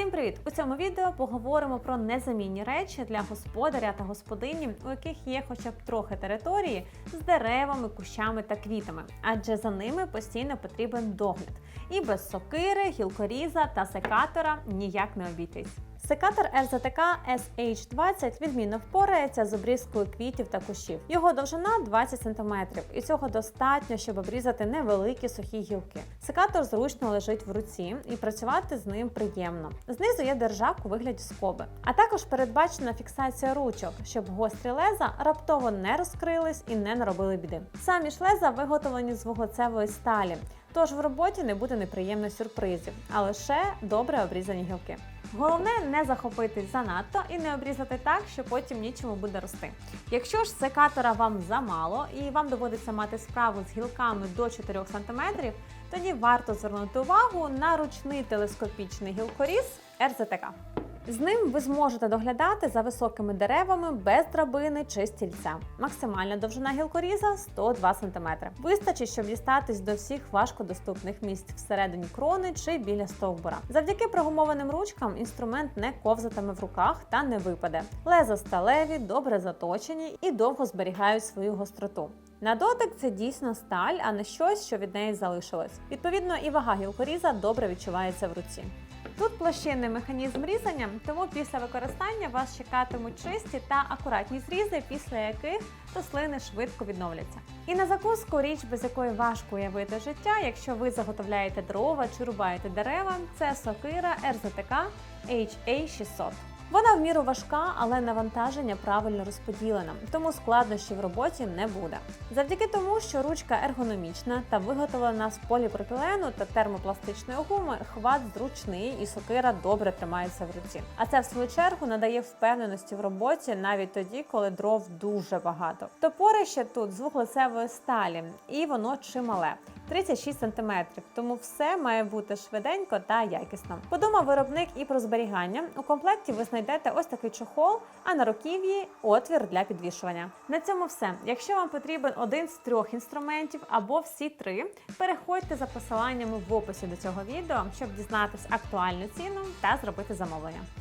Всім привіт! У цьому відео поговоримо про незамінні речі для господаря та господині, у яких є хоча б трохи території з деревами, кущами та квітами, адже за ними постійно потрібен догляд. І без сокири, гілкоріза та секатора ніяк не обійтись. Секатор РЗТК SH20 відмінно впорається з обрізкою квітів та кущів. Його довжина 20 см, і цього достатньо, щоб обрізати невеликі сухі гілки. Секатор зручно лежить в руці і працювати з ним приємно. Знизу є держак у вигляді скоби, а також передбачена фіксація ручок, щоб гострі леза раптово не розкрились і не наробили біди. Самі ж леза виготовлені з вуглецевої сталі. Тож в роботі не буде неприємних сюрпризів, а лише добре обрізані гілки. Головне не захопитись занадто і не обрізати так, що потім нічому буде рости. Якщо ж секатора вам замало і вам доводиться мати справу з гілками до 4 см, тоді варто звернути увагу на ручний телескопічний гілкоріз РЗТК. З ним ви зможете доглядати за високими деревами без драбини чи стільця. Максимальна довжина гілкоріза 102 см. Вистачить, щоб дістатись до всіх важкодоступних місць всередині крони чи біля стовбура. Завдяки прогумованим ручкам інструмент не ковзатиме в руках та не випаде. Леза сталеві, добре заточені і довго зберігають свою гостроту. На дотик це дійсно сталь, а не щось, що від неї залишилось. Відповідно, і вага гілкоріза добре відчувається в руці. Тут площинний механізм різання, тому після використання вас чекатимуть чисті та акуратні зрізи, після яких рослини швидко відновляться. І на закуску річ, без якої важко уявити життя, якщо ви заготовляєте дрова чи рубаєте дерева, це сокира РЗТК HA600. Вона в міру важка, але навантаження правильно розподілено, тому складнощів в роботі не буде. Завдяки тому, що ручка ергономічна та виготовлена з поліпропілену та термопластичної гуми, хват зручний і сокира добре тримається в руці. А це в свою чергу надає впевненості в роботі навіть тоді, коли дров дуже багато. Топорище тут з вуглецевої сталі, і воно чимале. 36 см, тому все має бути швиденько та якісно. Подумав виробник і про зберігання. У комплекті ви знайдете ось такий чохол, а на руків'ї отвір для підвішування. На цьому все. Якщо вам потрібен один з трьох інструментів або всі три, переходьте за посиланнями в описі до цього відео, щоб дізнатись актуальну ціну та зробити замовлення.